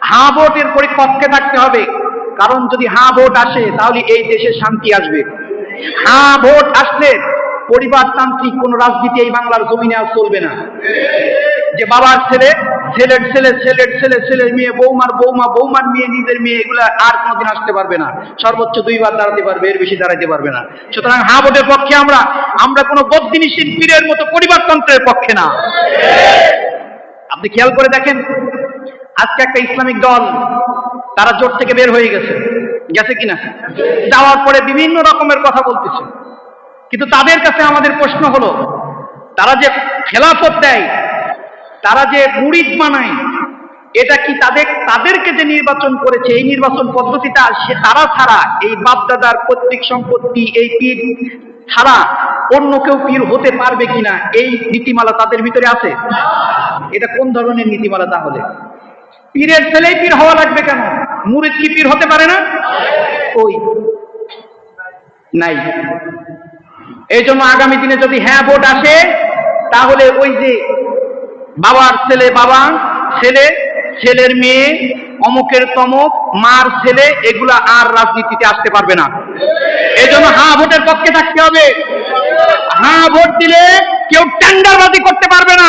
হা ভোটের পরিপক্ষে থাকতে হবে। কারণ যদি হা ভোট আসে, তাহলে এই দেশে শান্তি আসবে। হা ভোট আসলে পরিবারতান্ত্রিক কোন রাজনীতি এই বাংলার জমিনে আর চলবে না। যে বাবার ছেলে, ছেলের ছেলে ছেলের ছেলে, ছেলের মেয়ে, বৌমার বৌমা, বৌমার মেয়ে, নিজের মেয়ে, এগুলা আর কোনোদিন আসতে পারবে না। সর্বোচ্চ দুইবার দাঁড়াতে পারবে, এর বেশি দাঁড়াতে পারবে না। সুতরাং হা ভোটের পক্ষে আমরা আমরা কোনো বদিনীশীল পীরের মতো পরিবারতন্ত্রের পক্ষে না। আপনি খেয়াল করে দেখেন আজকে একটা ইসলামিক দল, তারা জোট থেকে বের হয়ে গেছে। গেছে কিনা? যাওয়ার পরে বিভিন্ন রকমের কথা বলতেছে। কিন্তু তাদের কাছে আমাদের প্রশ্ন হলো, তারা যে খেলাফত দেয়, তারা যে মুরিদ বানায়, এটা কি তাদের, তাদেরকে যে নির্বাচন করেছে, এই নির্বাচন পদ্ধতিটা সে তারা ছাড়া, এই বাপদাদার পৈতৃক সম্পত্তি, এই পীর ছাড়া অন্য কেউ পীর হতে পারবে কিনা, এই নীতিমালা তাদের ভিতরে আছে? এটা কোন ধরনের নীতিমালা তাহলে? পীরের ছেলেই পীর হওয়া লাগবে কেন? মুরিদ কি পীর হতে পারে না? ওই। নাই। এই জন্য আগামী দিনে যদি হ্যাঁ ভোট আসে, তাহলে ওই যে বাবার ছেলে বাবা, ছেলে, ছেলের মেয়ে, অমুকের তমক, মার ছেলে, এগুলা আর রাজনীতিতে আসতে পারবে না। এই জন্য হ্যাঁ ভোটের পক্ষে থাকতে হবে। হ্যাঁ ভোট দিলে কেউ টেন্ডারবাজি করতে পারবে না।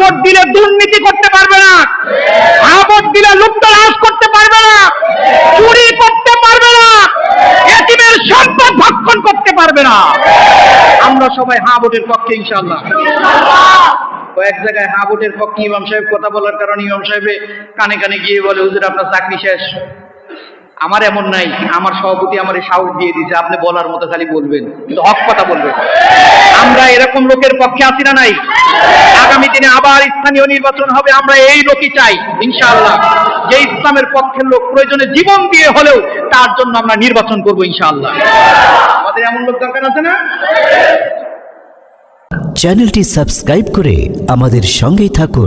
ভোট দিলে দুর্নীতি করতে পারবে না। ভোট দিলে লুপ্তরাজ করতে পারবে না। চুরি করতে পারবে না। এটিমের সম্পদ ভক্ষণ করতে পারবে না। আমরা সবাই হ্যাঁ ভোটের পক্ষে ইনশাল্লাহ কয়েক জায়গায় হ্যাঁ ভোটের পক্ষে ইমাম সাহেব কথা বলার কারণে ইমাম সাহেবে কানে কানে গিয়ে বলে, হুজুর, আপনার চাকরি শেষ। আমার এমন নাই, আমার সভাপতি আমার সাহস দিয়ে দিয়েছে, আপনি বলার মতো খালি বলবেন, কিন্তু হক কথা বলবেন। আমরা এরকম লোকের পক্ষে আছি না নাই? আগামী দিনে আবার স্থানীয় নির্বাচন হবে, আমরা এই লোকই চাই, ইনশাআল্লাহ। যে ইসলামের পক্ষের লোক প্রয়োজনে জীবন দিয়ে হলেও তার জন্য আমরা নির্বাচন করব, ইনশাআল্লাহ। আমাদের এমন লোক দরকার আছে না? চ্যানেলটি সাবস্ক্রাইব করে আমাদের সঙ্গেই থাকুন।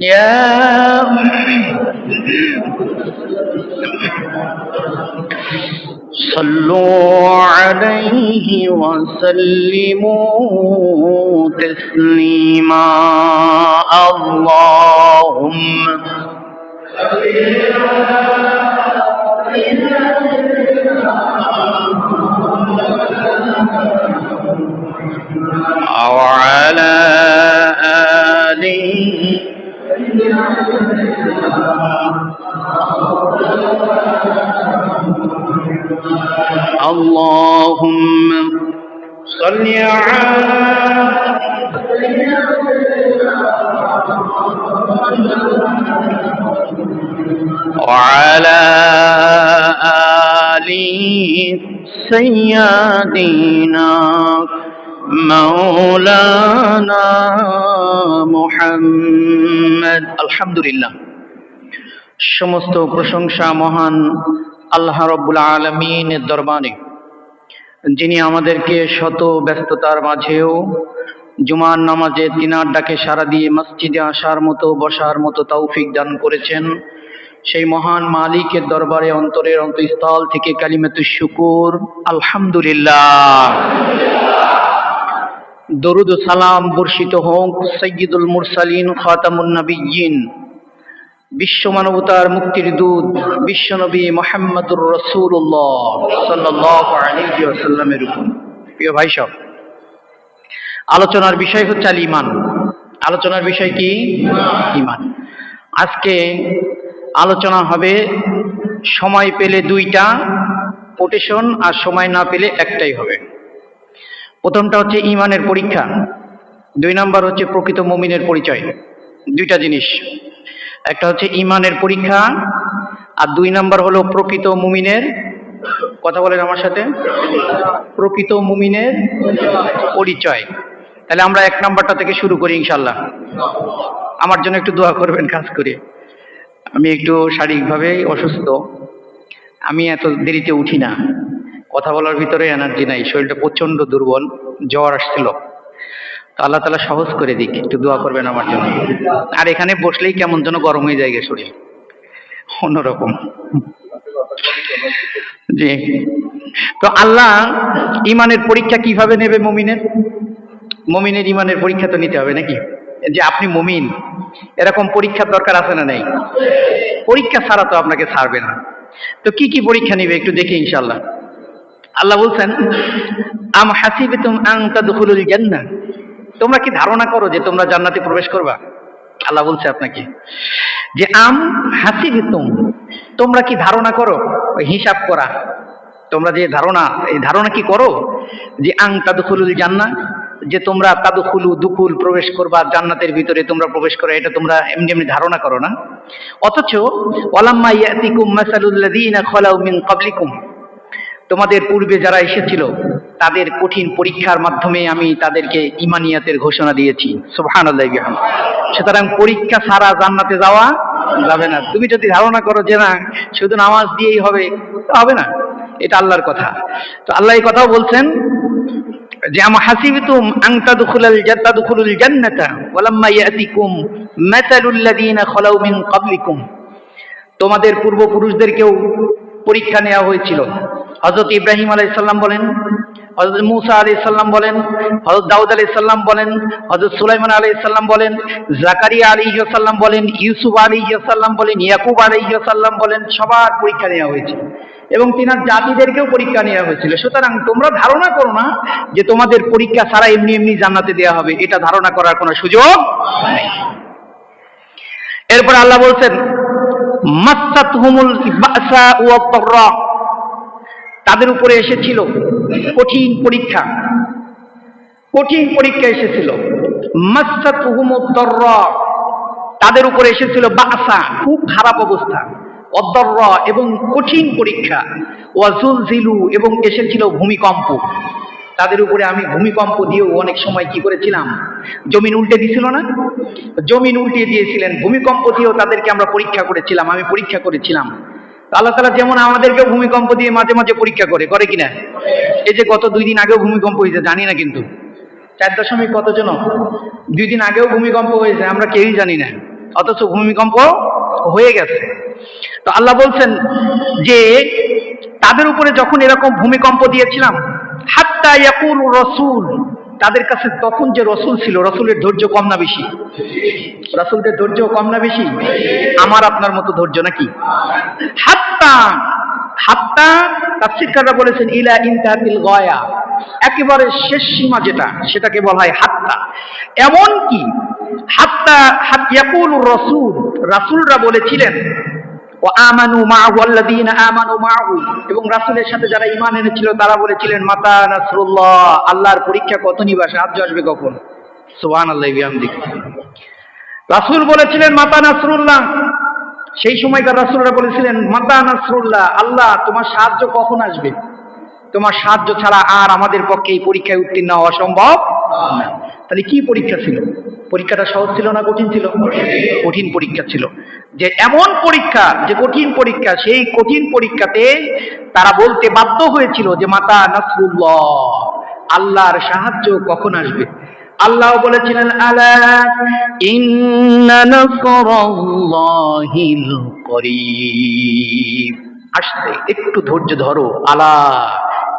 يا صلوا عليه وسلموا تسليما. اللهم وعلى آله اللهم صل على وعلى آل سيدنا আলহামদুলিল্লাহ। সমস্ত প্রশংসা মহান আল্লাহ রব্বুল আলমিনের দরবারে। যিনি আমাদেরকে শত ব্যস্ততার মাঝেও জুমার নামাজে তিনার ডাকে সারা দিয়ে মসজিদে আসার মতো, বসার মতো তৌফিক দান করেছেন। সেই মহান মালিকের দরবারে অন্তরের অন্তঃস্থল থেকে কালিমাতু শুকুর। আলহামদুলিল্লাহ। দরুদ সালাম বর্ষিত হোক সৈয়দুল মুরসালিন খাতামুন নবিয়্যিন বিশ্ব মানবতার মুক্তির দূত বিশ্বনবী মোহাম্মদুর রসুল্লাহ ওয়াসাল্লামের উপর। প্রিয় ভাই সব আলোচনার বিষয় হচ্ছে আল ইমান আলোচনার বিষয় কি? ইমান আজকে আলোচনা হবে সময় পেলে দুইটা কোটেশন আর সময় না পেলে একটাই হবে। প্রথমটা হচ্ছে ইমানের পরীক্ষা, দুই নাম্বার হচ্ছে প্রকৃত মুমিনের পরিচয়, দুইটা জিনিস। একটা হচ্ছে ইমানের পরীক্ষা, আর দুই নাম্বার হলো প্রকৃত মুমিনের, কথা বলেন আমার সাথে? প্রকৃত মুমিনের পরিচয়। তাহলে আমরা এক নাম্বারটা থেকে শুরু করি ইনশাল্লাহ আমার জন্য একটু দোয়া করবেন, কাজ করে। আমি একটু শারীরিকভাবে অসুস্থ। আমি এত দেরিতে উঠি না। কথা বলার ভিতরে এনার্জি নাই, শরীরটা প্রচণ্ড দুর্বল, জ্বর আসছিল। আল্লাহ তালা সহজ করে দিক, একটু দোয়া করবেন আমার জন্য। আর এখানে বসলেই কেমন যেন গরম হয়ে যায় শরীর। অন্যরকম। জি। তো আল্লাহ ইমানের পরীক্ষা কীভাবে নেবে মমিনের? মমিনের ইমানের পরীক্ষা তো নিতে হবে নাকি? যে আপনি মমিন, এরকম পরীক্ষার দরকার আছে না নাই? পরীক্ষা ছাড়া তো আপনাকে ছাড়বে না। তো কি কি পরীক্ষা নিবে একটু দেখি ইনশাল্লাহ আল্লাহ বলছেন, আম হাসিবিতুম আন তাদখুলুল জান্নাহ? তোমরা কি ধারণা করো যে তোমরা জান্নাতে প্রবেশ করবা? আল্লাহ বলছে আপনাকে, যে আম হাসিবিতুম, তোমরা কি ধারণা করো? হিসাব করা। তোমরা যে ধারণা, এই ধারণা কি করো? যে আং তাদখুলুল জান্নাহ, যে তোমরা তাদখুলু দুকুল প্রবেশ করবা, জান্নাতের ভিতরে তোমরা প্রবেশ করো, এটা তোমরা এমনি এমনি ধারণা করো না? অথচ, ওয়ালাম্মা ইয়াতিকুম মাসালুল লাযীনা খালাউ মিন ক্বাবলিকুম। তোমাদের পূর্বে যারা এসেছিল, তাদের কঠিন পরীক্ষার মাধ্যমে আমি তাদেরকে ইমানিয়াতের ঘোষণা দিয়েছি। বিহামদ। সুতরাং পরীক্ষা ছাড়া জান্নাতে যাওয়া যাবে না। তুমি যদি ধারণা করো যে না, শুধু নামাজ দিয়েই হবে, তা হবে না। এটা আল্লাহর কথা। তো আল্লাহ এই কথাও বলছেন যে, আম হাসিবতুম আন তাদখুলাল তাদখুলুল জান্নাতা, ওয়ালাম্মা ইয়াতিকুম মাসালুল লাযীনা খালাউ মিন ক্বাবলিকুম। তোমাদের পূর্বপুরুষদেরকেও পরীক্ষা নেওয়া হয়েছিল। হজরত ইব্রাহিম আলাইসাল্লাম বলেন হজরত মুসা আলাইসাল্লাম বলেন হজরত দাউদ আলাইসাল্লাম বলেন হজরত সুলাইমান আলাইসাল্লাম বলেন, জাকারিয়া আলাইসাল্লাম বলেন, ইউসুফ আলাইসাল্লাম বলেন, ইয়াকুব আলাইসাল্লাম বলেন, সবার পরীক্ষা নেওয়া হয়েছে এবং তিনার জাতিদেরকেও পরীক্ষা নেওয়া হয়েছিল। সুতরাং তোমরা ধারণা করো না যে তোমাদের পরীক্ষা ছাড়া এমনি এমনি জান্নাতে দেওয়া হবে। এটা ধারণা করার কোনো সুযোগ নেই। এরপর আল্লাহ বলছেন মাসাত হুমুল বাসা ও তাদের উপরে এসেছিল কঠিন পরীক্ষা। কঠিন পরীক্ষা এসেছিল। তাদের উপরে এসেছিল বাসা, খুব খারাপ অবস্থা। অদ্দর্র এবং কঠিন পরীক্ষা। ওয়াজুল জিলু এবং এসেছিল ভূমিকম্প। তাদের উপরে আমি ভূমিকম্প দিয়েও অনেক সময় কি করেছিলাম? জমিন উল্টে দিছিল না? জমিন উল্টে দিয়েছিলেন। ভূমিকম্প দিয়েও তাদেরকে আমরা পরীক্ষা করেছিলাম, আমি পরীক্ষা করেছিলাম। আল্লাহ তালা যেমন আমাদেরকেও ভূমিকম্প দিয়ে মাঝে মাঝে পরীক্ষা করে করে কিনা? এই যে গত দুই দিন আগেও ভূমিকম্প হয়েছে, জানি না কিন্তু। চার দশমিক কত জন দুই দিন আগেও ভূমিকম্প হয়েছে, আমরা কেউই জানি না। অথচ ভূমিকম্প হয়ে গেছে। তো আল্লাহ বলছেন যে, তাদের উপরে যখন এরকম ভূমিকম্প দিয়েছিলাম, হাত্তা ইয়াকুল রসুল তাদের কাছে তখন যে রসুল ছিল, রসুলের ধৈর্য কম না বেশি? রসুলদের ধৈর্য কম না বেশি? আমার আপনার মতো ধৈর্য নাকি? হাত্তা হাত্তা, তাফসিরকাররা বলেছেন, ইলা ইনতাহাতিল গয়া। একেবারে শেষ সীমা যেটা, সেটাকে বলা হয় হাত্তা। এমন কি হাত্তা, হাত ইয়াকুল রসুল, রাসুলরা বলেছিলেন ও আমানু মাহু আল্লাযীনা আমানু মাহু। এবং রাসূলের সাথে যারা ঈমান এনেছিল, তারা বলেছিলেন, মাতা নাসরুল্লাহ, আল্লাহর পরীক্ষা কত নিবা সাহায্য আসবে কখন? সুবহানাল্লাহি বিহামদিহি রাসূল বলেছিলেন, মাতা নাসরুল্লাহ। সেই সময়কার রাসূলরা বলেছিলেন, মাতা নাসরুল্লাহ, আল্লাহ, তোমার সাহায্য কখন আসবে? তোমার সাহায্য ছাড়া আর আমাদের পক্ষে এই পরীক্ষায় উত্তীর্ণ হওয়া সম্ভব না। তাহলে কি পরীক্ষা ছিল? পরীক্ষাটা সহজ ছিল না কঠিন ছিল? কঠিন পরীক্ষা ছিল। যে এমন পরীক্ষা, যে কঠিন পরীক্ষা, সেই কঠিন পরীক্ষাতে তারা বলতে বাধ্য হয়েছিল যে, মাতা নাসরুল্লাহ, আল্লাহর সাহায্য কখন আসবে? আল্লাহ বলেছিলেন, আলা ইন্না আসতে একটু ধৈর্য ধরো, আলা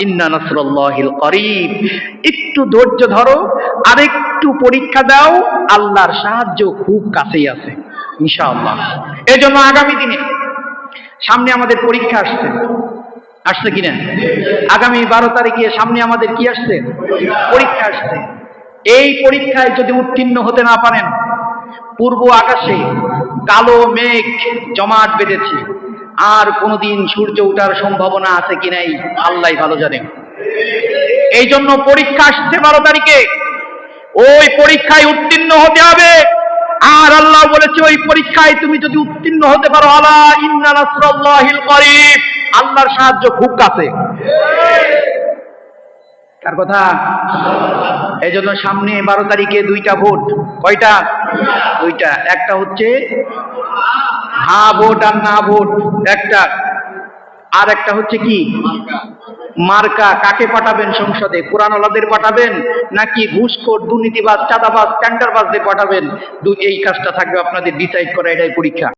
ইন্না নাসরাল্লাহিল করিব। একটু ধৈর্য ধরো আর একটু পরীক্ষা দাও, আল্লাহর সাহায্য খুব কাছেই আছে, ইনশাআল্লাহ। এজন্য আগামী দিনে সামনে আমাদের পরীক্ষা আসছে। আসছে কিনা আগামী বারো তারিখে সামনে আমাদের কি আসছে? পরীক্ষা আসছে। এই পরীক্ষায় যদি উত্তীর্ণ হতে না পারেন, পূর্ব আকাশে কালো মেঘ জমাট বেঁধেছে। আর কোনোদিন সূর্য ওঠার সম্ভাবনা আছে কি নাই? আল্লাহ ভালো জানে। এই জন্য পরীক্ষা আসছে বারো তারিখে। ওই পরীক্ষায় উত্তীর্ণ হতে হবে। আর আল্লাহ বলেছে, ওই পরীক্ষায় তুমি যদি উত্তীর্ণ হতে পারো, আলা ইন্না নাসরাল্লাহিল করিব আল্লাহর সাহায্য খুব কাছে। কার কথা? এই জন্য সামনে বারো তারিখে দুইটা ভোট। কয়টা? দুইটা। একটা হচ্ছে হা ভোট আর না ভোট। একটা। আর একটা হচ্ছে কি? মার্কা কাকে পাঠাবেন সংসদে? কোরআনওয়ালাদের পাঠাবেন নাকি ঘুষখোর, দুর্নীতিবাজ, চাঁদাবাজ ট্যান্ডারবাজদের পাঠাবেন? এই কাজটা থাকবে আপনাদের ডিসাইড করা, এটাই পরীক্ষা।